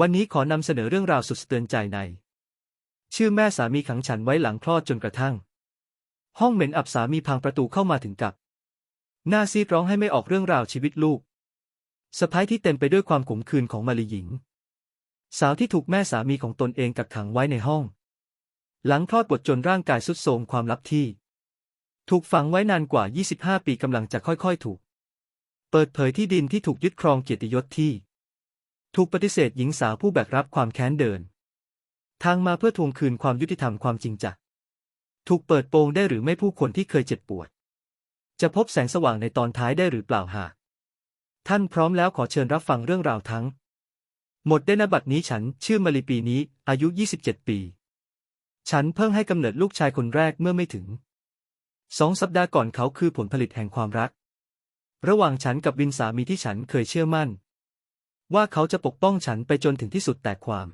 วันนี้ขอนำเสนอเรื่องราวสุดสะเตือนใจใน ชื่อแม่สามีขังฉันไว้หลังคลอดจนกระทั่ง ห้องเหม็นอับสามีพังประตูเข้ามาถึงกับหน้าซีดร้องให้ไม่ออกเรื่องราวชีวิตลูกสะพ้ายที่เต็มไปด้วยความขมขื่นของมาลีหญิง สาวที่ถูกแม่สามีของตนเองกักขังไว้ในห้อง หลังคลอดบทจนร่างกายสุดโทมความลับที่ ถูกฝังไว้นานกว่า 25 ปีกำลังจะค่อยๆ ถูก เปิดเผยที่ดินที่ถูกยึดครองเกียรติยศที่ ถูกปฏิเสธหญิงสาวผู้แบกรับความแค้นเดิน ทางมาเพื่อทวงคืนความยุติธรรมความจริงจักถูกเปิดโปงได้หรือไม่ผู้คนที่เคยเจ็บปวด จะพบแสงสว่างในตอนท้ายได้หรือเปล่าหากท่านพร้อมแล้วขอเชิญรับฟังเรื่องราวทั้ง หมดได้นบัดนี้ฉันชื่อมาลีปีนี้ อายุ 27 ปี ฉันเพิ่งให้กำเนิดลูกชายคนแรกเมื่อไม่ถึงสองสัปดาห์ก่อนเขาคือผลผลิตแห่งความรัก ระหว่างฉันกับวินสามีที่ฉันเคยเชื่อมั่น ว่าเขาจะปกป้องฉันไปจนถึงที่สุดแต่ความ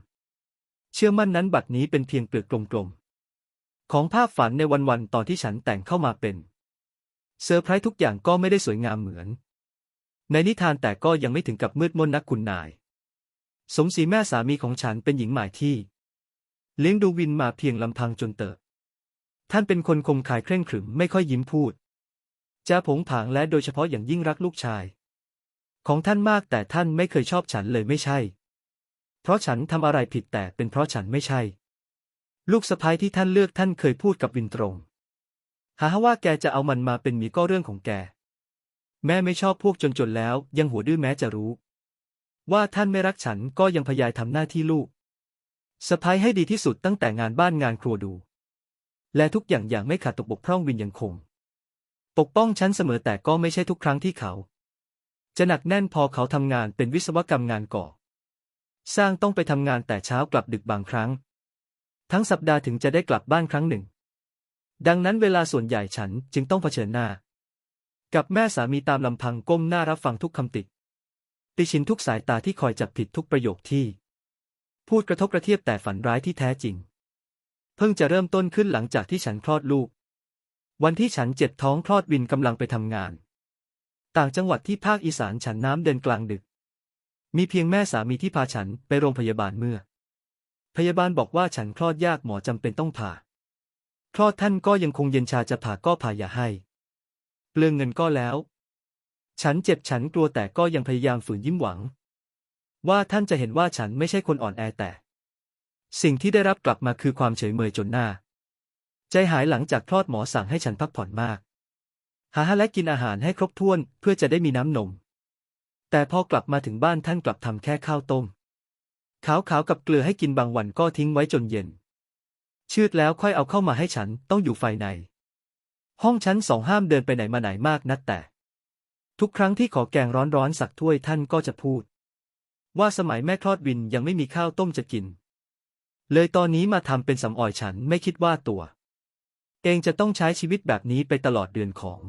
เชื่อมั่นนั้นบัดนี้เป็นเพียงเปลือกกลมๆ ของภาพฝันในวันๆตอนที่ฉันแต่งเข้ามาเป็นเซอร์ไพรส์ทุกอย่างก็ไม่ได้สวยงามเหมือน ในนิทานแต่ก็ยังไม่ถึงกับมืดมนนักคุณนาย สมศรีแม่สามีของฉันเป็นหญิงหมายที่ เลี้ยงดูวินมาเพียงลำพังจนเติบ ท่านเป็นคนคมขายเคร่งขรึมไม่ค่อยยิ้มพูด จะผงผางและโดยเฉพาะอย่างยิ่งรักลูกชาย ของท่านมากแต่ท่านไม่เคยชอบฉันเลยไม่ใช่ เพราะฉันทำอะไรผิดแต่เป็นเพราะฉันไม่ใช่ ลูกสะพ้ายที่ท่านเลือกท่านเคยพูดกับวินตรง หาว่าแกจะเอามันมาเป็นมีก็เรื่องของแก แม่ไม่ชอบพวกจนๆแล้วยังหัวดื้อแม้จะรู้ ว่าท่านไม่รักฉันก็ยังพยายทำหน้าที่ลูกสะพ้ายให้ดีที่สุดตั้งแต่งานบ้านงานครัวดู และทุกอย่างอย่างไม่ขาดตกบกพร่องวินยังคง ปกป้องฉันเสมอแต่ก็ไม่ใช่ทุกครั้งที่เขา จะหนักแน่นพอเขาทำงานเป็นวิศวกรรมงานก่อ สร้างต้องไปทำงานแต่เช้ากลับดึกบางครั้ง ทั้งสัปดาห์ถึงจะได้กลับบ้านครั้งหนึ่ง ดังนั้นเวลาส่วนใหญ่ฉันจึงต้องเผชิญหน้า กับแม่สามีตามลำพังก้มหน้ารับฟังทุกคำติ ติชินทุกสายตาที่คอยจับผิดทุกประโยคที่ พูดกระทบกระเทียบแต่ฝันร้ายที่แท้จริง เพิ่งจะเริ่มต้นขึ้นหลังจากที่ฉันคลอดลูก วันที่ฉันเจ็บท้องคลอดวินกำลังไปทำงาน ต่างจังหวัดที่ภาคอีสานฉันน้ำเดินกลางดึก มีเพียงแม่สามีที่พาฉันไปโรงพยาบาลเมื่อ พยาบาลบอกว่าฉันคลอดยากหมอจำเป็นต้องผ่า คลอดท่านก็ยังคงเย็นชาจะผ่าก็ผ่าอย่าให้ เปลืองเงินก็แล้ว ฉันเจ็บฉันกลัวแต่ก็ยังพยายามฝืนยิ้มหวัง ว่าท่านจะเห็นว่าฉันไม่ใช่คนอ่อนแอแต่ สิ่งที่ได้รับกลับมาคือความเฉยเมยจนหน้า ใจหายหลังจากคลอดหมอสั่งให้ฉันพักผ่อนมาก หาและกินอาหารให้ครบถ้วนเพื่อจะได้มีน้ำนม แต่พอกลับมาถึงบ้านท่านกลับทำแค่ข้าวต้ม ขาวๆกับเกลือให้กินบางวันก็ทิ้งไว้จนเย็น ชืดแล้วค่อยเอาเข้ามาให้ฉันต้องอยู่ไฟใน ห้องชั้นสองห้ามเดินไปไหนมาไหนมากนักแต่ ทุกครั้งที่ขอแกงร้อนๆสักถ้วยท่านก็จะพูด ว่าสมัยแม่คลอดวินยังไม่มีข้าวต้มจะกิน เลยตอนนี้มาทำเป็นสำออยฉันไม่คิดว่าตัว เองจะต้องใช้ชีวิตแบบนี้ไปตลอดเดือนของ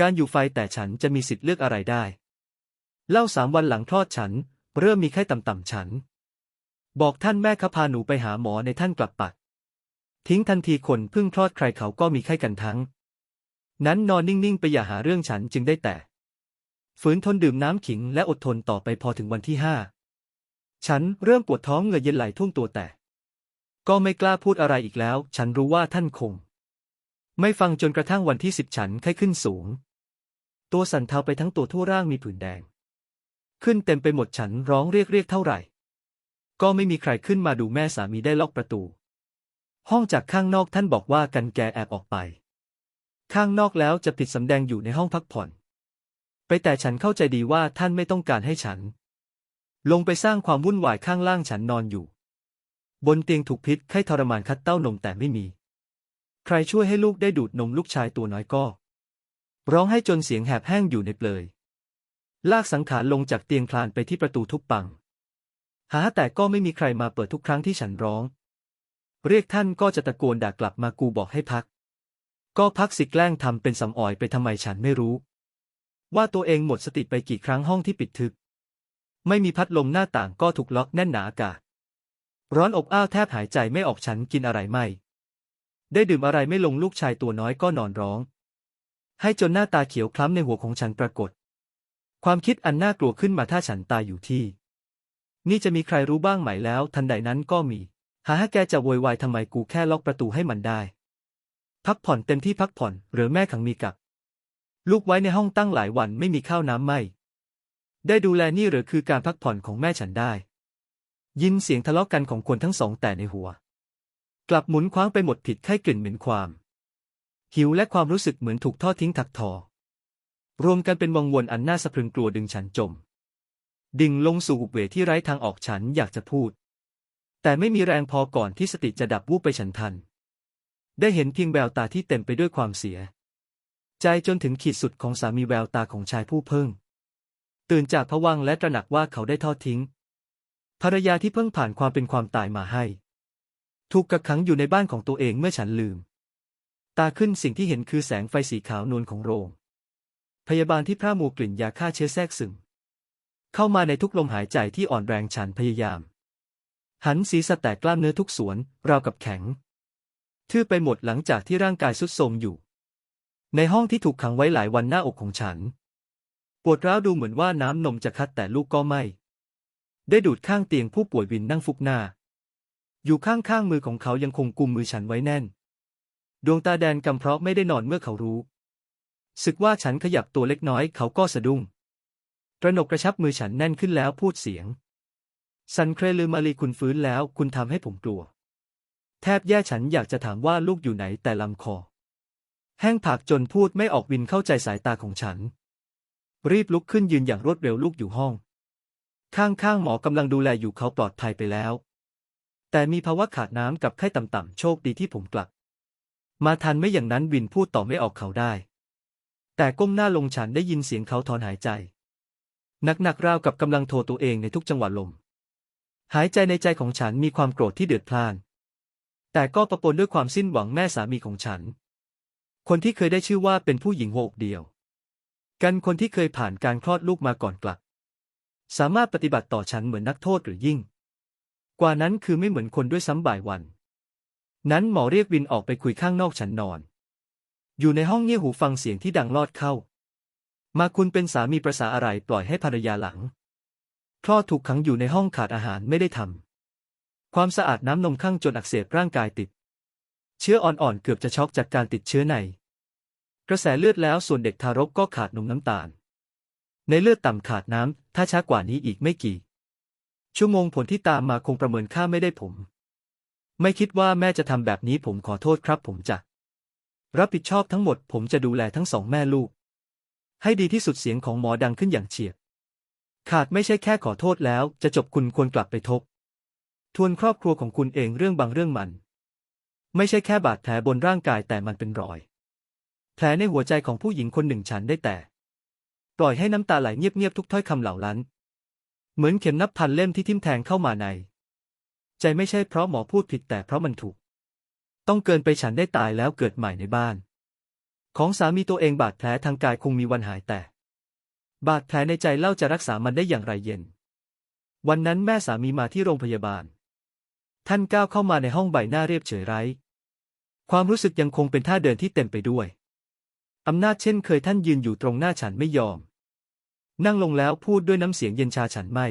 การอยู่ไฟแต่ฉันจะมีสิทธิ์เลือกอะไรได้ เล่าสามวันหลังคลอดฉัน เริ่มมีไข้ต่ำๆฉัน บอกท่านแม่ขพาหนูไปหาหมอในท่านกลับปัด ทิ้งทันทีคนเพิ่งคลอดใครเขาก็มีไข้กันทั้ง นั้นนอนนิ่งๆ ไปอย่าหาเรื่องฉันจึงได้แต่ ฝืนทนดื่มน้ำขิงและอดทนต่อไปพอถึงวันที่ห้าฉันเริ่มปวดท้องเหงื่อเย็นไหลท่วมตัวแต่ ก็ไม่กล้าพูดอะไรอีกแล้ว ฉันรู้ว่าท่านคง ไม่ฟังจนกระทั่งวันที่สิบฉันไข้ขึ้นสูง ตัวสั่นเทาไปทั้งตัวทั่วร่างมีผื่นแดง ขึ้นเต็มไปหมดฉันร้องเรียกเรียกเท่าไหร่ ก็ไม่มีใครขึ้นมาดูแม่สามีได้ล็อกประตู ห้องจากข้างนอกท่านบอกว่ากันแกแอบออกไป ข้างนอกแล้วจะผิดสำแดงอยู่ในห้องพักผ่อน ไปแต่ฉันเข้าใจดีว่าท่านไม่ต้องการให้ฉัน ลงไปสร้างความวุ่นวายข้างล่างฉันนอนอยู่ บนเตียงถูกพิษไข้ทรมานคัดเต้านมแต่ไม่มี ใครช่วยให้ลูกได้ดูดนมลูกชายตัวน้อยก็ ร้องให้จนเสียงแหบแห้งอยู่ในเปลย ลากสังขารลงจากเตียงคลานไปที่ประตูทุบปัง หาแต่ก็ไม่มีใครมาเปิดทุกครั้งที่ฉันร้อง เรียกท่านก็จะตะโกนด่ากลับมากูบอกให้พัก ก็พักสิแกล้งทำเป็นสำอ่อยไปทำไมฉันไม่รู้ ว่าตัวเองหมดสติไปกี่ครั้งห้องที่ปิดทึบ ไม่มีพัดลมหน้าต่างก็ถูกล็อกแน่นหนาอากาศร้อนอบอ้าวแทบหายใจไม่ออกฉันกินอะไรไม่ ได้ดื่มอะไรไม่ลงลูกชายตัวน้อยก็นอนร้อง ให้จนหน้าตาเขียวคล้ำในหัวของฉันปรากฏ ความคิดอันน่ากลัวขึ้นมาถ้าฉันตายอยู่ที่ นี่จะมีใครรู้บ้างไหมแล้ว ทันใดนั้นก็มี หาฮะแกจะโวยวายทำไมกูแค่ล็อกประตูให้มันได้ พักผ่อนเต็มที่พักผ่อน หรือแม่ขังมีกับ ลูกไว้ในห้องตั้งหลายวันไม่มีข้าวน้ำไม่ ได้ดูแลนี่หรือคือการพักผ่อนของแม่ฉันได้ ยินเสียงทะเลาะกันของคนทั้งสองแต่ในหัว กลับหมุนคว้างไปหมดผิดไข้กลิ่นเหม็นความ หิวและความรู้สึกเหมือนถูกทอดทิ้งถักทอ รวมกันเป็นวังวนอันน่าสะพรึงกลัวดึงฉันจม ดิ่งลงสู่อุบเวทที่ไร้ทางออกฉันอยากจะพูด แต่ไม่มีแรงพอก่อนที่สติจะดับวูบไปฉันทัน ได้เห็นเพียงแววตาที่เต็มไปด้วยความเสีย ใจจนถึงขีดสุดของสามีแววตาของชายผู้เพิ่ง ตื่นจากผวังและตระหนักว่าเขาได้ทอดทิ้งภรรยาที่เพิ่งผ่านความเป็นความตายมาให้ ถูกกักขังอยู่ในบ้านของตัวเองเมื่อฉันลืม ตาขึ้นสิ่งที่เห็นคือแสงไฟสีขาวนวลของโรง พยาบาลที่พร่ามูกลิ่นยาฆ่าเชื้อแทรกซึม เข้ามาในทุกลมหายใจที่อ่อนแรงฉันพยายาม หันศีรษะแตกกล้ามเนื้อทุกส่วนราวกับแข็ง ทื่อไปหมดหลังจากที่ร่างกายสุดโทรมอยู่ ในห้องที่ถูกขังไว้หลายวันหน้าอกของฉัน ปวดร้าวดูเหมือนว่าน้ำนมจะคัดแต่ลูกก็ไม่ ได้ดูดข้างเตียงผู้ป่วยวินนั่งฟุกหน้า อยู่ข้างๆมือของเขายังคงกุมมือฉันไว้แน่น ดวงตาแดนกำเพราะไม่ได้นอนเมื่อเขารู้ สึกว่าฉันขยับตัวเล็กน้อยเขาก็สะดุ้งกระหนกกระชับมือฉันแน่นขึ้นแล้วพูดเสียง สันเครลืมมาลีคุณฟื้นแล้วคุณทำให้ผมกลัว แทบแย่ฉันอยากจะถามว่าลูกอยู่ไหนแต่ลำคอ แห้งผากจนพูดไม่ออกวินเข้าใจสายตาของฉัน รีบลุกขึ้นยืนอย่างรวดเร็วลูกอยู่ห้อง ข้างๆหมอกำลังดูแลอยู่เขาปลอดภัยไปแล้ว แต่มีภาวะขาดน้ำกับไข้ต่ำๆโชคดีที่ผมกลับ มาทันไม่อย่างนั้นวินพูดต่อไม่ออกเขาได้ แต่ก้มหน้าลงฉันได้ยินเสียงเขาถอนหายใจหนักๆราวกับกำลังโทรตัวเองในทุกจังหวะลม หายใจในใจของฉันมีความโกรธที่เดือดพล่าน แต่ก็ประปนด้วยความสิ้นหวังแม่สามีของฉัน คนที่เคยได้ชื่อว่าเป็นผู้หญิงโหกเดียว กันคนที่เคยผ่านการคลอดลูกมาก่อนกลับ สามารถปฏิบัติต่อฉันเหมือนนักโทษหรือยิ่ง กว่านั้นคือไม่เหมือนคนด้วยซ้ำบ่ายวัน นั้นหมอเรียกวินออกไปคุยข้างนอกฉันนอน อยู่ในห้องเงี่ยหูฟังเสียงที่ดังลอดเข้า มาคุณเป็นสามีประสาอะไรปล่อยให้ภรรยาหลังคลอดถูกขังอยู่ในห้องขาดอาหารไม่ได้ทำความสะอาดน้ำนมข้างจนอักเสบร่างกายติด เชื้ออ่อนๆเกือบจะช็อกจากการติดเชื้อใน กระแสเลือดแล้วส่วนเด็กทารกก็ขาดนมน้ำตาล ในเลือดต่ำขาดน้ำถ้าช้ากว่านี้อีกไม่กี่ ชั่วโมงผลที่ตามมาคงประเมินค่าไม่ได้ผม ไม่คิดว่าแม่จะทำแบบนี้ผมขอโทษครับ ผมจะรับผิดชอบทั้งหมด ผมจะดูแลทั้งสองแม่ลูก ให้ดีที่สุดเสียงของหมอดังขึ้นอย่างเฉียบ ขาดไม่ใช่แค่ขอโทษแล้ว จะจบคุณควรกลับไปทบ ทวนครอบครัวของคุณเองเรื่องบางเรื่องมัน ไม่ใช่แค่บาดแผลบนร่างกายแต่มันเป็นรอย แผลในหัวใจของผู้หญิงคนหนึ่งฉันได้แต่ ปล่อยให้น้ำตาไหลเงียบๆทุกถ้อยคำเหล่านั้น เหมือนเข็มนับพันเล่มที่ทิ่มแทงเข้ามาใน ใจไม่ใช่เพราะหมอพูดผิดแต่เพราะมันถูก ต้องเกินไปฉันได้ตายแล้วเกิดใหม่ในบ้าน ของสามีตัวเองบาดแผลทางกายคงมีวันหายแต่ บาดแผลในใจเล่าจะรักษามันได้อย่างไรเย็น วันนั้นแม่สามีมาที่โรงพยาบาล ท่านก้าวเข้ามาในห้องใบหน้าเรียบเฉยไร้ ความรู้สึกยังคงเป็นท่าเดินที่เต็มไปด้วยอำนาจเช่นเคยท่านยืนอยู่ตรงหน้าฉันไม่ยอม นั่งลงแล้วพูดด้วยน้ำเสียงเย็นชาฉันไม่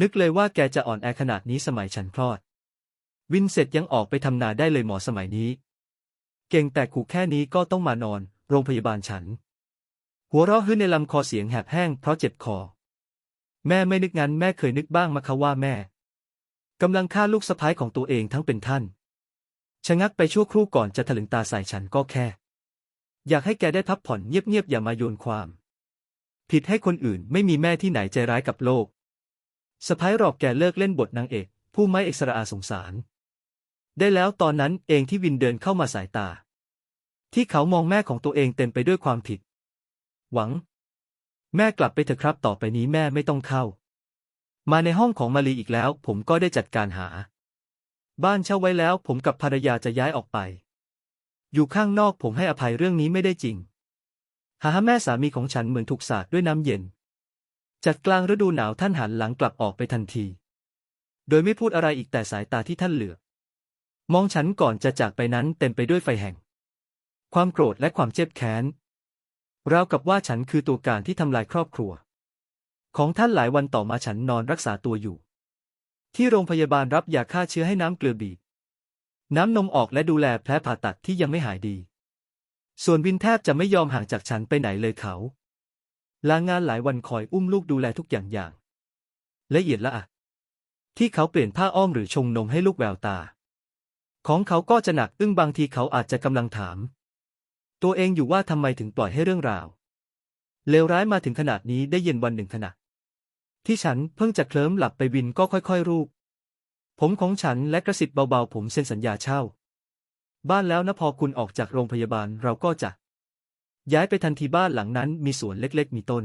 นึกเลยว่าแกจะอ่อนแอขนาดนี้สมัยฉันคลอด วินเสร็จยังออกไปทำนาได้เลยหมอสมัยนี้ เก่งแต่ขู่แค่นี้ก็ต้องมานอน โรงพยาบาลฉัน หัวเราะฮึ่นในลำคอเสียงแหบแห้งเพราะเจ็บคอ แม่ไม่นึกงั้นแม่เคยนึกบ้างมาคะว่าแม่กำลังฆ่าลูกสะพ้ายของตัวเองทั้งเป็นท่าน ชะงักไปชั่วครู่ก่อนจะถลึงตาใส่ฉันก็แค่ อยากให้แกได้พักผ่อนเงียบๆอย่ามาโยนความ ผิดให้คนอื่นไม่มีแม่ที่ไหนใจร้ายกับโลกสะพ้ายหลอกแกเลิกเล่นบทนางเอก ผู้ไม่เอกสระอาสงสาร ได้แล้วตอนนั้นเองที่วินเดินเข้ามาสายตา ที่เขามองแม่ของตัวเองเต็มไปด้วยความผิด หวัง แม่กลับไปเถอะครับต่อไปนี้แม่ไม่ต้องเข้า มาในห้องของมาลีอีกแล้ว ผมก็ได้จัดการหา บ้านเช่าไว้แล้ว ผมกับภรรยาจะย้ายออกไป อยู่ข้างนอกผมให้อภัยเรื่องนี้ไม่ได้จริง หาแม่สามีของฉันเหมือนถูกสาดด้วยน้ำเย็น จัดกลางฤดูหนาวท่านหันหลังกลับออกไปทันที โดยไม่พูดอะไรอีกแต่สายตาที่ท่านเหลือ มองฉันก่อนจะจากไปนั้นเต็มไปด้วยไฟแห่ง ความโกรธและความเจ็บแค้นราวกับว่าฉันคือตัวการที่ทำลายครอบครัว ของท่านหลายวันต่อมาฉันนอนรักษาตัวอยู่ ที่โรงพยาบาลรับยาฆ่าเชื้อให้น้ำเกลือบีบน้ำนมออกและดูแลแผลผ่าตัดที่ยังไม่หายดี ส่วนวินแทบจะไม่ยอมห่างจากฉันไปไหนเลยเขา ลางานหลายวันคอยอุ้มลูกดูแลทุกอย่างอย่าง ละเอียดละอะที่เขาเปลี่ยนผ้าอ้อมหรือชงนมให้ลูกแววตา ของเขาก็จะหนักอึ้งบางทีเขาอาจจะกำลังถาม ตัวเองอยู่ว่าทำไมถึงปล่อยให้เรื่องราวเลวร้ายมาถึงขนาดนี้ได้เย็นวันหนึ่งขณะ ที่ฉันเพิ่งจะเคลิ้มหลับไปวินก็ค่อยๆรูป ผมของฉันและกระสิบเบาๆ ผมเซ็นสัญญาเช่า บ้านแล้วนะพอคุณออกจากโรงพยาบาลเราก็จะ ย้ายไปทันทีบ้านหลังนั้นมีสวนเล็กๆ มีต้น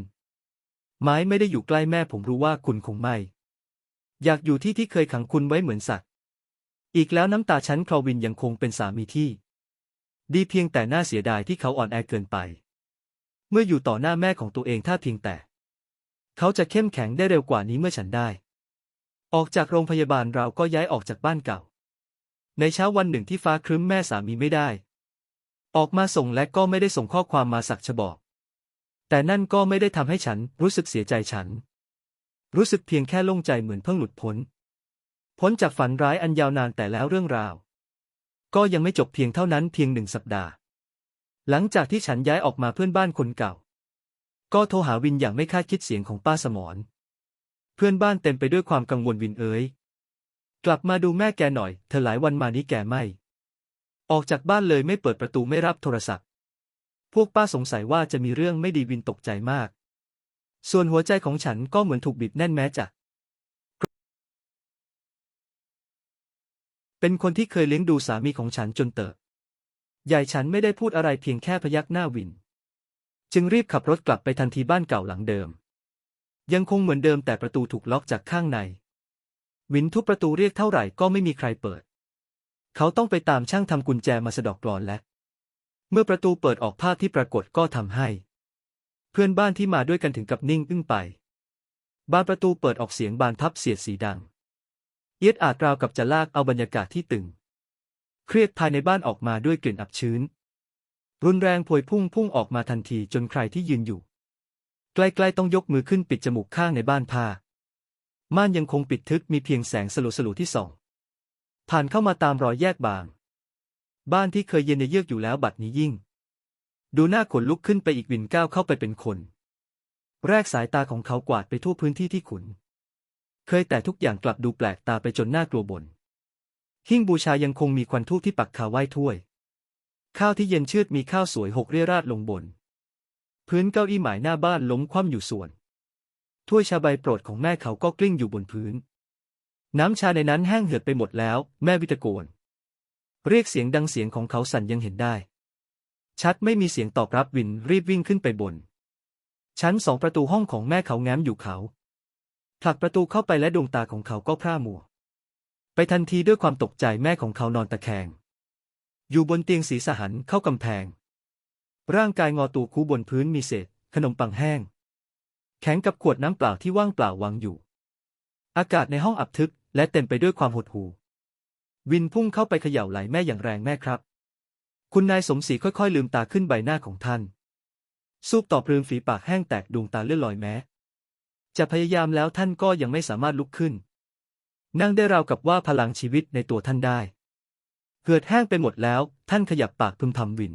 ไม้ไม่ได้อยู่ใกล้แม่ผมรู้ว่าคุณคงไม่ อยากอยู่ที่ที่เคยขังคุณไว้เหมือนสัตว์ อีกแล้วน้ำตาฉันคลอวินยังคงเป็นสามีที่ ดีเพียงแต่น่าเสียดายที่เขาอ่อนแอเกินไป เมื่ออยู่ต่อหน้าแม่ของตัวเองถ้าเพียงแต่ เขาจะเข้มแข็งได้เร็วกว่านี้เมื่อฉันได้ ออกจากโรงพยาบาลเราก็ย้ายออกจากบ้านเก่า ในเช้าวันหนึ่งที่ฟ้าครึ้มแม่สามีไม่ได้ ออกมาส่งและก็ไม่ได้ส่งข้อความมาสักฉบอกแต่นั่นก็ไม่ได้ทำให้ฉันรู้สึกเสียใจฉัน รู้สึกเพียงแค่โล่งใจเหมือนเพิ่งหลุดพ้น พ้นจากฝันร้ายอันยาวนานแต่แล้วเรื่องราว ก็ยังไม่จบเพียงเท่านั้นเพียงหนึ่งสัปดาห์ หลังจากที่ฉันย้ายออกมาเพื่อนบ้านคนเก่า ก็โทรหาวินอย่างไม่คาดคิดเสียงของป้าสมรเพื่อนบ้านเต็มไปด้วยความกังวลวินเอ๋ย กลับมาดูแม่แกหน่อย เธอหลายวันมานี้แกไม่ ออกจากบ้านเลยไม่เปิดประตูไม่รับโทรศัพท์ พวกป้าสงสัยว่าจะมีเรื่องไม่ดีวินตกใจมาก ส่วนหัวใจของฉันก็เหมือนถูกบีบแน่นแม้จะเป็นคนที่เคยเลี้ยงดูสามีของฉันจนเติบ ใหญ่ฉันไม่ได้พูดอะไรเพียงแค่พยักหน้าวิน จึงรีบขับรถกลับไปทันทีบ้านเก่าหลังเดิม ยังคงเหมือนเดิมแต่ประตูถูกล็อกจากข้างใน วินทุบประตูเรียกเท่าไหร่ก็ไม่มีใครเปิด เขาต้องไปตามช่างทำกุญแจมาสะดอกกลอนและ เมื่อประตูเปิดออกภาพที่ปรากฏก็ทำให้ เพื่อนบ้านที่มาด้วยกันถึงกับนิ่งอึ้งไป บานประตูเปิดออกเสียงบานพับเสียดสีดัง เอียดอาจราวกับจะลากเอาบรรยากาศที่ตึง เครียดภายในบ้านออกมาด้วยกลิ่นอับชื้น รุนแรงพวยพุ่งพุ่งออกมาทันทีจนใครที่ยืนอยู่ ใกล้ๆต้องยกมือขึ้นปิดจมูกข้างในบ้านผ้า ม่านยังคงปิดทึบมีเพียงแสงสลัวสลัวที่ส่องผ่านเข้ามาตามรอยแยกบาง บ้านที่เคยเย็นเยือกอยู่แล้วบัดนี้ยิ่ง ดูหน้าขนลุกขึ้นไปอีกวินก้าวเข้าไปเป็นคน แรกสายตาของเขากวาดไปทั่วพื้นที่ที่ขุน เคยแต่ทุกอย่างกลับดูแปลกตาไปจนน่ากลัวบน หิ้งบูชายังคงมีควันทูบที่ปักคาไว้ถ้วย ข้าวที่เย็นชืดมีข้าวสวยหกเรียราดลงบน พื้นเก้าอี้หมายหน้าบ้านล้มคว่ำอยู่ส่วน ถ้วยชาใบโปรดของแม่เขาก็กลิ้งอยู่บนพื้น น้ำชาในนั้นแห้งเหือดไปหมดแล้ว แม่วิตะโกน เรียกเสียงดังเสียงของเขาสั่นยังเห็นได้ ชัดไม่มีเสียงตอบรับวินรีบวิ่งขึ้นไปบน ชั้นสองประตูห้องของแม่เขาแง้มอยู่เขาผลักประตูเข้าไปและดวงตาของเขาก็พร่ามัว ไปทันทีด้วยความตกใจแม่ของเขานอนตะแคง อยู่บนเตียงสีสหันเข้ากำแพง ร่างกายงอตัวคูบนพื้นมีเศษ ขนมปังแห้ง แข็งกับขวดน้ำเปล่าที่ว่างเปล่าวางอยู่ อากาศในห้องอับทึบและเต็มไปด้วยความหดหู่ วินพุ่งเข้าไปเขย่าไหล่แม่อย่างแรงแม่ครับ คุณนายสมศรีค่อยๆ ลืมตาขึ้นใบหน้าของท่านซูบตอบรืมฝีปากแห้งแตกดวงตาเลื่อนลอยแม้ จะพยายามแล้วท่านก็ยังไม่สามารถลุกขึ้น นั่งได้ราวกับว่าพลังชีวิตในตัวท่านได้เกิดแห้งไปหมดแล้ว ท่านขยับปากพึมพำวิน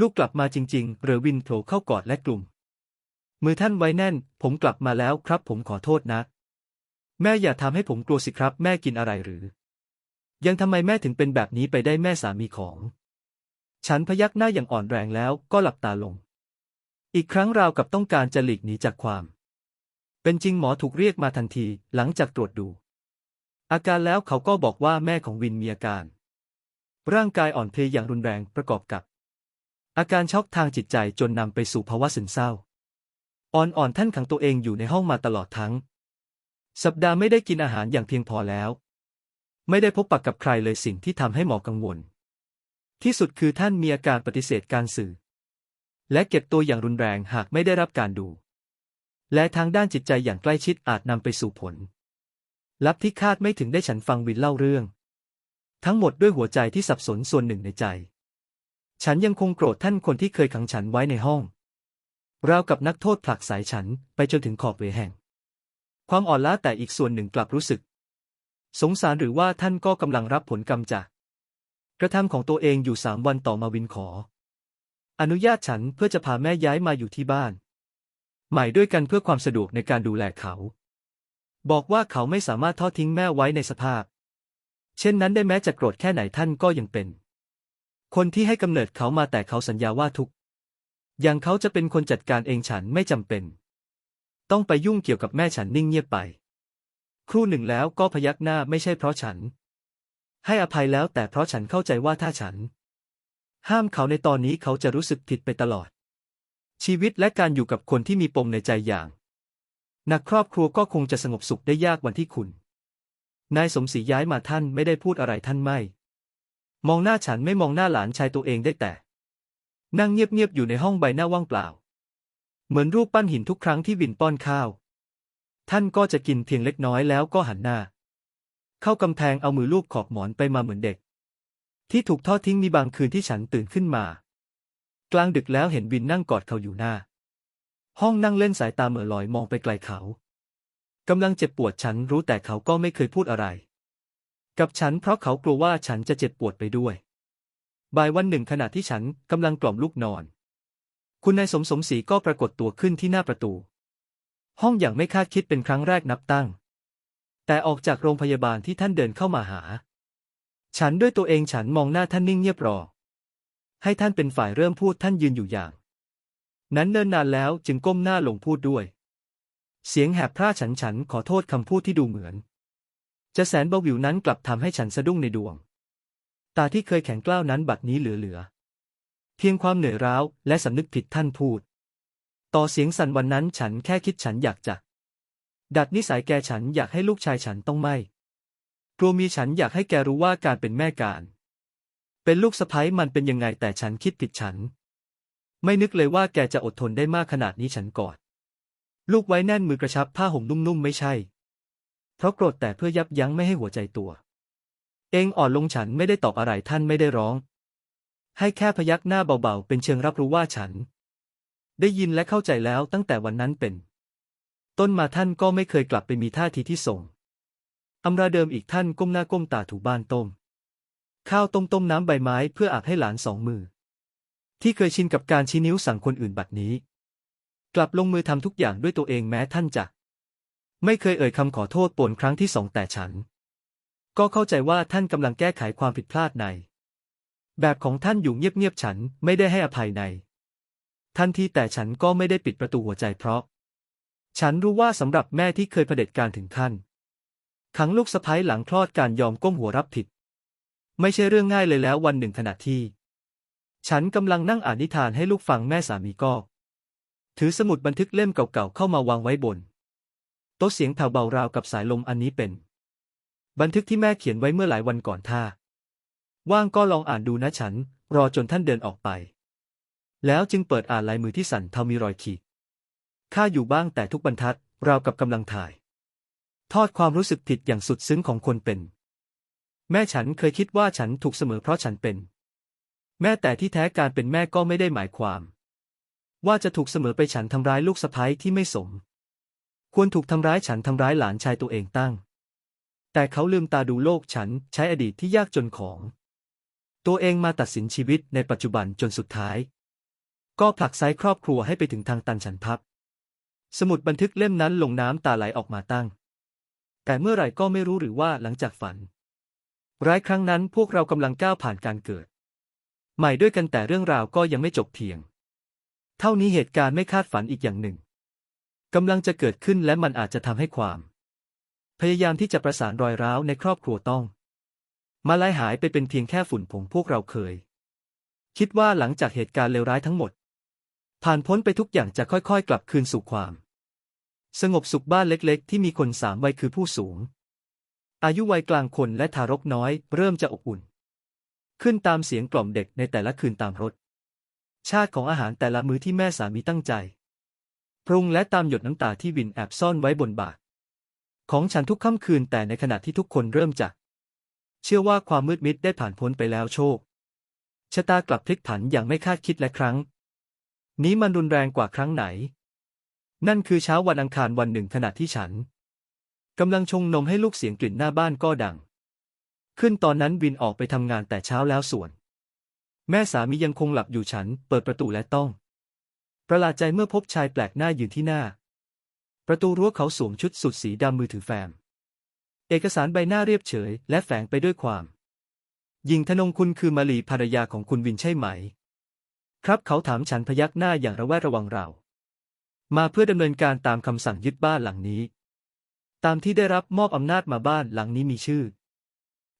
ลูกกลับมาจริง ๆ เรือวินโผล่เข้ากอดและกลุ่ม มือท่านไว้แน่น ผมกลับมาแล้วครับผมขอโทษนะ แม่อย่าทำให้ผมกลัวสิครับแม่กินอะไรหรือ ยังทำไมแม่ถึงเป็นแบบนี้ไปได้แม่สามีของ ฉันพยักหน้าอย่างอ่อนแรงแล้วก็หลับตาลง อีกครั้งราวกับต้องการจะหลีกหนีจากความ เป็นจริงหมอถูกเรียกมาทันทีหลังจากตรวจดู อาการแล้วเขาก็บอกว่าแม่ของวินมีอาการ ร่างกายอ่อนเพลียอย่างรุนแรงประกอบกับ อาการช็อกทางจิตใจจนนำไปสู่ภาวะซึมเศร้า อ่อนๆท่านขังตัวเองอยู่ในห้องมาตลอดทั้ง สัปดาห์ไม่ได้กินอาหารอย่างเพียงพอแล้ว ไม่ได้พบปะกับใครเลยสิ่งที่ทำให้หมอกังวล ที่สุดคือท่านมีอาการปฏิเสธการสื่อ และเก็บตัวอย่างรุนแรงหากไม่ได้รับการดู และทางด้านจิตใจอย่างใกล้ชิดอาจนำไปสู่ผล ลับที่คาดไม่ถึงได้ฉันฟังวินเล่าเรื่อง ทั้งหมดด้วยหัวใจที่สับสนส่วนหนึ่งในใจ ฉันยังคงโกรธท่านคนที่เคยขังฉันไว้ในห้อง ราวกับนักโทษผลักสายฉันไปจนถึงขอบเวแห่ง ความอ่อนล้าแต่อีกส่วนหนึ่งกลับรู้สึก สงสารหรือว่าท่านก็กำลังรับผลกรรมจาก กระทำของตัวเองอยู่สามวันต่อมาวินขอ อนุญาตฉันเพื่อจะพาแม่ย้ายมาอยู่ที่บ้าน ใหม่ด้วยกันเพื่อความสะดวกในการดูแลเขา บอกว่าเขาไม่สามารถทอดทิ้งแม่ไว้ในสภาพ เช่นนั้นได้แม้จะโกรธแค่ไหนท่านก็ยังเป็น คนที่ให้กำเนิดเขามาแต่เขาสัญญาว่าทุก อย่างเขาจะเป็นคนจัดการเองฉันไม่จำเป็น ต้องไปยุ่งเกี่ยวกับแม่ฉันนิ่งเงียบไป ครู่หนึ่งแล้วก็พยักหน้าไม่ใช่เพราะฉัน ให้อภัยแล้วแต่เพราะฉันเข้าใจว่าถ้าฉัน ห้ามเขาในตอนนี้เขาจะรู้สึกผิดไปตลอด ชีวิตและการอยู่กับคนที่มีปมในใจอย่างนักครอบครัวก็คงจะสงบสุขได้ยากวันที่คุณ นายสมศรีย้ายมาท่านไม่ได้พูดอะไรท่านไม่ มองหน้าฉันไม่มองหน้าหลานชายตัวเองได้แต่ นั่งเงียบๆอยู่ในห้องใบหน้าว่างเปล่า เหมือนรูปปั้นหินทุกครั้งที่วินป้อนข้าว ท่านก็จะกินเพียงเล็กน้อยแล้วก็หันหน้า เข้ากำแพงเอามือลูบขอบหมอนไปมาเหมือนเด็ก ที่ถูกทอดทิ้งมีบางคืนที่ฉันตื่นขึ้นมา กลางดึกแล้วเห็นวินนั่งกอดเขาอยู่หน้า ห้องนั่งเล่นสายตาเหม่อลอยมองไปไกลเขากำลังเจ็บปวดฉันรู้แต่เขาก็ไม่เคยพูดอะไร กับฉันเพราะเขากลัวว่าฉันจะเจ็บปวดไปด้วย บ่ายวันหนึ่งขณะที่ฉันกำลังกล่อมลูกนอน คุณนายสมสมศรีก็ปรากฏตัวขึ้นที่หน้าประตู ห้องอย่างไม่คาดคิดเป็นครั้งแรกนับตั้ง แต่ออกจากโรงพยาบาลที่ท่านเดินเข้ามาหา ฉันด้วยตัวเองฉันมองหน้าท่านนิ่งเงียบรอ ให้ท่านเป็นฝ่ายเริ่มพูดท่านยืนอยู่อย่าง นั้นเนิ่นนานแล้วจึงก้มหน้าลงพูดด้วย เสียงแหบพร่าฉันฉันขอโทษคำพูดที่ดูเหมือน จะแสนเบาหวิวนั้นกลับทำให้ฉันสะดุ้งในดวง ตาที่เคยแข็งกล้าวนั้นบัดนี้เหลือๆเพียงความเหนื่อยร้าวและสำนึกผิดท่านพูด ต่อเสียงสั่นวันนั้นฉันแค่คิดฉันอยากจะดัดนิสัยแกฉันอยากให้ลูกชายฉันต้องไม่กลัวมีฉันอยากให้แกรู้ว่าการเป็นแม่การ เป็นลูกสะใภ้มันเป็นยังไงแต่ฉันคิดผิดฉัน ไม่นึกเลยว่าแกจะอดทนได้มากขนาดนี้ฉันกอด ลูกไว้แน่นมือกระชับผ้าห่มนุ่มๆไม่ใช่ เพราะโกรธแต่เพื่อยับยั้งไม่ให้หัวใจตัว เองอ่อนลงฉันไม่ได้ตอบอะไรท่านไม่ได้ร้อง ให้แค่พยักหน้าเบาๆ เป็นเชิงรับรู้ว่าฉัน ได้ยินและเข้าใจแล้วตั้งแต่วันนั้นเป็น ต้นมาท่านก็ไม่เคยกลับไปมีท่าทีที่ส่งอำราเดิมอีกท่านก้มหน้าก้มตาถูบ้านต้ม ข้าวต้มต้มน้ำใบไม้เพื่ออาบให้หลานสองมือ ที่เคยชินกับการชี้นิ้วสั่งคนอื่นบัดนี้ กลับลงมือทำทุกอย่างด้วยตัวเองแม้ท่านจะ ไม่เคยเอ่ยคำขอโทษปนครั้งที่สองแต่ฉัน ก็เข้าใจว่าท่านกำลังแก้ไขความผิดพลาดใน แบบของท่านอยู่เงียบๆฉันไม่ได้ให้อภัยใน ทันทีแต่ฉันก็ไม่ได้ปิดประตูหัวใจเพราะ ฉันรู้ว่าสำหรับแม่ที่เคยเผด็จการถึงขั้นขังลูกสะพ้ยหลังคลอดการยอมก้มหัวรับผิด ไม่ใช่เรื่องง่ายเลยแล้ววันหนึ่งขณะที่ ฉันกำลังนั่งอ่านนิทานให้ลูกฟังแม่สามีก็ ถือสมุดบันทึกเล่มเก่าๆเข้ามาวางไว้บน โต๊ะเสียงแผ่วเบาราวกับสายลมอันนี้เป็น บันทึกที่แม่เขียนไว้เมื่อหลายวันก่อนท่า ว่างก็ลองอ่านดูนะฉัน รอจนท่านเดินออกไป แล้วจึงเปิดอ่านลายมือที่สั่นเทามีรอยขีดข้าอยู่บ้างแต่ทุกบรรทัดราวกับกำลังถ่าย ทอดความรู้สึกผิดอย่างสุดซึ้งของคนเป็น แม่ฉันเคยคิดว่าฉันถูกเสมอเพราะฉันเป็น แม่แต่ที่แท้การเป็นแม่ก็ไม่ได้หมายความ ว่าจะถูกเสมอไปฉันทำร้ายลูกสะใภ้ที่ไม่สม ควรถูกทำร้ายฉันทำร้ายหลานชายตัวเองตั้ง แต่เขาลืมตาดูโลกฉันใช้อดีตที่ยากจนของ ตัวเองมาตัดสินชีวิตในปัจจุบันจนสุดท้าย ก็ผลักไซครอบครัวให้ไปถึงทางตันฉันพับ สมุดบันทึกเล่มนั้นลงน้ำตาไหลออกมาตั้ง แต่เมื่อไหร่ก็ไม่รู้หรือว่าหลังจากฝัน ร้ายครั้งนั้นพวกเรากำลังก้าวผ่านการเกิด ใหม่ด้วยกันแต่เรื่องราวก็ยังไม่จบเพียง เท่านี้เหตุการณ์ไม่คาดฝันอีกอย่างหนึ่งกำลังจะเกิดขึ้นและมันอาจจะทำให้ความ พยายามที่จะประสานรอยร้าวในครอบครัวต้อง มาลายหายไปเป็นเพียงแค่ฝุ่นผงพวกเราเคย คิดว่าหลังจากเหตุการณ์เลวร้ายทั้งหมด ผ่านพ้นไปทุกอย่างจะค่อยๆ กลับคืนสู่ความ สงบสุขบ้านเล็กๆ ที่มีคนสามวัยคือผู้สูง อายุวัยกลางคนและทารกน้อย เริ่มจะอบอุ่น ขึ้นตามเสียงกล่อมเด็กในแต่ละคืนตามรถชาติของอาหารแต่ละมื้อที่แม่สามีตั้งใจ ปรุงและตามหยดน้ำตาที่วินแอบซ่อนไว้บนบาท ของฉันทุกค่ำคืนแต่ในขณะที่ทุกคนเริ่มจากเชื่อว่าความมืดมิดได้ผ่านพ้นไปแล้วโชค ชะตากลับพลิกผันอย่างไม่คาดคิดและครั้ง นี้มันรุนแรงกว่าครั้งไหน นั่นคือเช้าวันอังคารวันหนึ่งขณะที่ฉันกำลังชงนมให้ลูกเสียงกลิ่นหน้าบ้านก็ดัง ขึ้นตอนนั้นวินออกไปทำงานแต่เช้าแล้วส่วน แม่สามียังคงหลับอยู่ฉัน เปิดประตูและต้อง ประหลาดใจเมื่อพบชายแปลกหน้ายืนที่หน้า ประตูรั้วเขาสวมชุดสุดสีดำมือถือแฟ้มเอกสารใบหน้าเรียบเฉย และแฝงไปด้วยความหญิงธนงคุณคือมาลีภรรยาของคุณวินใช่ไหม ครับเขาถามฉันพยักหน้าอย่างระแวดระวังเรา มาเพื่อดำเนินการตามคำสั่งยึดบ้านหลังนี้ ตามที่ได้รับมอบอำนาจมาบ้านหลังนี้มีชื่อ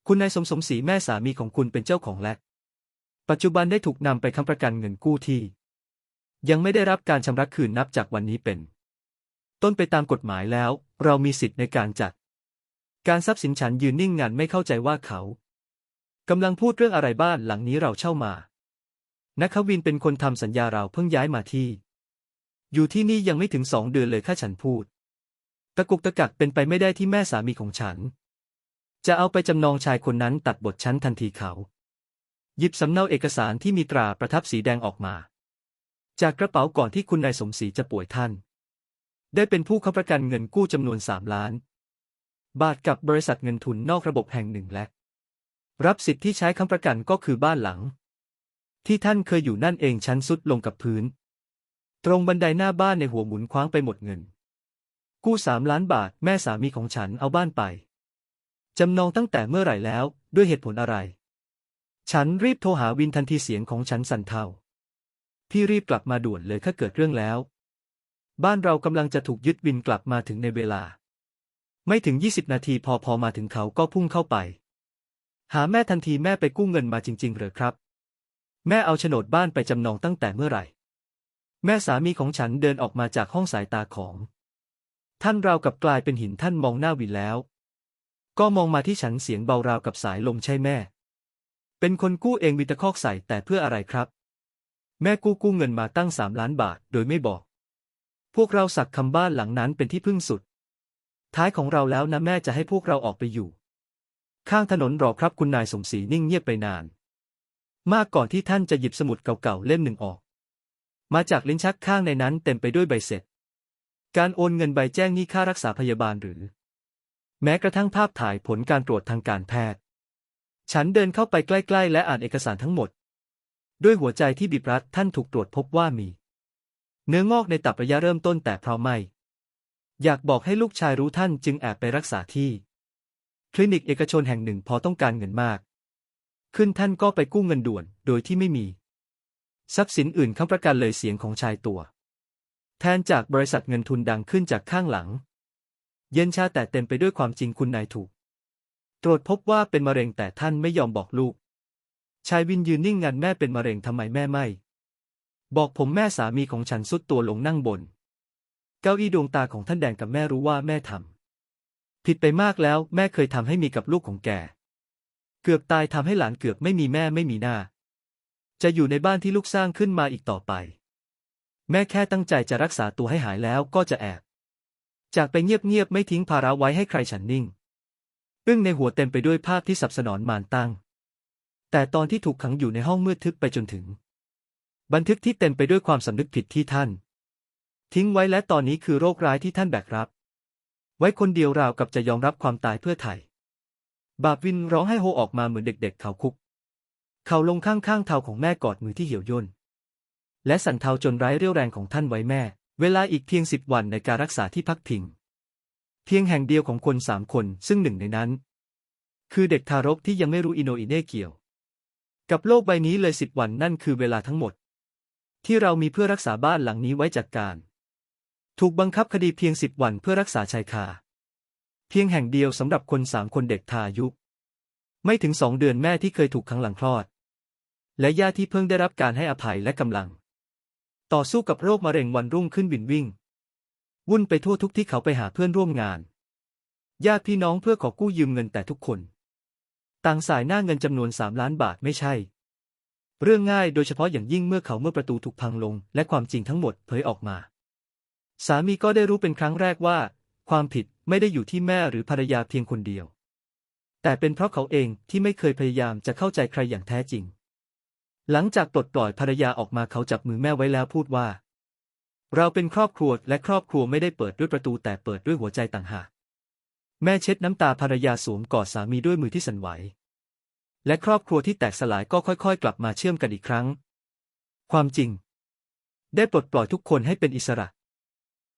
คุณนายสมสมศรีแม่สามีของคุณเป็นเจ้าของและ ปัจจุบันได้ถูกนำไปค้ำประกันเงินกู้ที่ ยังไม่ได้รับการชำระคืนนับจากวันนี้เป็น ต้นไปตามกฎหมายแล้ว เรามีสิทธิ์ในการจัด การทรัพย์สินฉันยืนนิ่งงันไม่เข้าใจว่าเขากำลังพูดเรื่องอะไรบ้านหลังนี้เราเช่ามานักวินเป็นคนทำสัญญาเราเพิ่งย้ายมาที่ อยู่ที่นี่ยังไม่ถึงสองเดือนเลยข้าฉันพูด ตะกุกตะกักเป็นไปไม่ได้ที่แม่สามีของฉัน จะเอาไปจำนองชายคนนั้นตัดบทฉันทันทีเขา หยิบสำเนาเอกสารที่มีตราประทับสีแดงออกมา จากกระเป๋าก่อนที่คุณนายสมศรีจะป่วยท่าน ได้เป็นผู้ค้ำประกันเงินกู้จำนวนสามล้าน บาทกับบริษัทเงินทุนนอกระบบแห่งหนึ่งและ รับสิทธิ์ที่ใช้ค้ำประกันก็คือบ้านหลัง ที่ท่านเคยอยู่นั่นเองชั้นสุดลงกับพื้น ตรงบันไดหน้าบ้านในหัวหมุนคว้างไปหมดเงิน กู้สามล้านบาทแม่สามีของฉันเอาบ้านไปจำนองตั้งแต่เมื่อไหร่แล้วด้วยเหตุผลอะไร ฉันรีบโทรหาวินทันทีเสียงของฉันสั่นเทาพี่รีบกลับมาด่วนเลยถ้าเกิดเรื่องแล้ว บ้านเรากำลังจะถูกยึดวินกลับมาถึงในเวลา ไม่ถึง 20 นาทีพอพอมาถึงเขาก็พุ่งเข้าไป หาแม่ทันทีแม่ไปกู้เงินมาจริง ๆ เหรอครับ แม่เอาโฉนดบ้านไปจำนองตั้งแต่เมื่อไหร่ แม่สามีของฉันเดินออกมาจากห้องสายตาของ ท่านราวกับกลายเป็นหินท่านมองหน้าวินแล้ว ก็มองมาที่ฉันเสียงเบาราวกับสายลมใช่แม่ เป็นคนกู้เองมีตะคอกใส่แต่เพื่ออะไรครับ แม่กู้กู้เงินมาตั้งสามล้านบาท โดยไม่บอก พวกเราสักคำบ้านหลังนั้นเป็นที่พึ่งสุด ท้ายของเราแล้วนะแม่จะให้พวกเราออกไปอยู่ ข้างถนนรอครับคุณนายสมศรีนิ่งเงียบไปนาน มากก่อนที่ท่านจะหยิบสมุดเก่าๆเล่มหนึ่งออก มาจากลิ้นชักข้างในนั้นเต็มไปด้วยใบเสร็จ การโอนเงินใบแจ้งหนี้ค่ารักษาพยาบาลหรือ แม้กระทั่งภาพถ่ายผลการตรวจทางการแพทย์ ฉันเดินเข้าไปใกล้ๆ และอ่านเอกสารทั้งหมด ด้วยหัวใจที่บีบรัดท่านถูกตรวจพบว่ามี เนื้องอกในตับระยะเริ่มต้นแต่เพราะไม่ อยากบอกให้ลูกชายรู้ท่านจึงแอบไปรักษาที่ คลินิกเอกชนแห่งหนึ่งพอต้องการเงินมาก ขึ้นท่านก็ไปกู้เงินด่วนโดยที่ไม่มี ทรัพย์สินอื่นค้ำประกันเลยเสียงของชายตัว แทนจากบริษัทเงินทุนดังขึ้นจากข้างหลัง เย็นชาแต่เต็มไปด้วยความจริงคุณนายถูก ตรวจพบว่าเป็นมะเร็งแต่ท่านไม่ยอมบอกลูก ชายวินยืนนิ่งงันแม่เป็นมะเร็งทำไมแม่ไม่ บอกผมแม่สามีของฉันสุดตัวลงนั่งบน เก้าอี้ดวงตาของท่านแดงกับแม่รู้ว่าแม่ทำผิดไปมากแล้วแม่เคยทำให้มีกับลูกของแก เกือบตายทำให้หลานเกือบไม่มีแม่ไม่มีหน้า จะอยู่ในบ้านที่ลูกสร้างขึ้นมาอีกต่อไป แม่แค่ตั้งใจจะรักษาตัวให้หายแล้วก็จะแอบ จากไปเงียบๆไม่ทิ้งภาระไว้ให้ใครฉันนิ่งอึ้งในหัวเต็มไปด้วยภาพที่สับสนอนมานตั้ง แต่ตอนที่ถูกขังอยู่ในห้องมืดทึบไปจนถึง บันทึกที่เต็มไปด้วยความสำนึกผิดที่ท่าน ทิ้งไว้และตอนนี้คือโรคร้ายที่ท่านแบกรับ ไว้คนเดียวราวกับจะยอมรับความตายเพื่อไถ่บาปวินร้องให้โฮออกมาเหมือนเด็ก ๆ เขาคุก เขาลงข้างๆเท้าของแม่กอดมือที่เหี่ยวย่นและสั่นเทาจนไร้เรี่ยวแรงของท่านไว้แม่ เวลาอีกเพียงสิบวันในการรักษาที่พักพิง เพียงแห่งเดียวของคนสามคนซึ่งหนึ่งในนั้น คือเด็กทารกที่ยังไม่รู้อิโนอิเน่เกี่ยว กับโลกใบนี้เลยสิบวันนั่นคือเวลาทั้งหมด ที่เรามีเพื่อรักษาบ้านหลังนี้ไว้จากการ ถูกบังคับคดีเพียงสิบวันเพื่อรักษาชายคา เพียงแห่งเดียวสำหรับคนสามคนเด็กทายุ ไม่ถึงสองเดือนแม่ที่เคยถูกขังหลังคลอด และญาติที่เพิ่งได้รับการให้อภัยและกำลัง ต่อสู้กับโรคมะเร็งวันรุ่งขึ้นวินวิ่ง วุ่นไปทั่วทุกที่เขาไปหาเพื่อนร่วมงานญาติพี่น้องเพื่อขอกู้ยืมเงินแต่ทุกคน ต่างสายหน้าเงินจำนวนสามล้านบาทไม่ใช่ เรื่องง่ายโดยเฉพาะอย่างยิ่งเมื่อเขาเมื่อประตูถูกพังลง และความจริงทั้งหมดเผยออกมา สามีก็ได้รู้เป็นครั้งแรกว่า ความผิดไม่ได้อยู่ที่แม่หรือภรรยาเพียงคนเดียว แต่เป็นเพราะเขาเองที่ไม่เคยพยายามจะเข้าใจใครอย่างแท้จริง หลังจากปลดปล่อยภรรยาออกมาเขาจับมือแม่ไว้แล้วพูดว่า เราเป็นครอบครัวและครอบครัวไม่ได้เปิดด้วยประตูแต่เปิดด้วยหัวใจต่างหากแม่เช็ดน้ำตาภรรยาสวมกอดสามีด้วยมือที่สั่นไหว และครอบครัวที่แตกสลายก็ค่อยๆ กลับมาเชื่อมกันอีกครั้ง ความจริง ได้ปลดปล่อยทุกคนให้เป็นอิสระ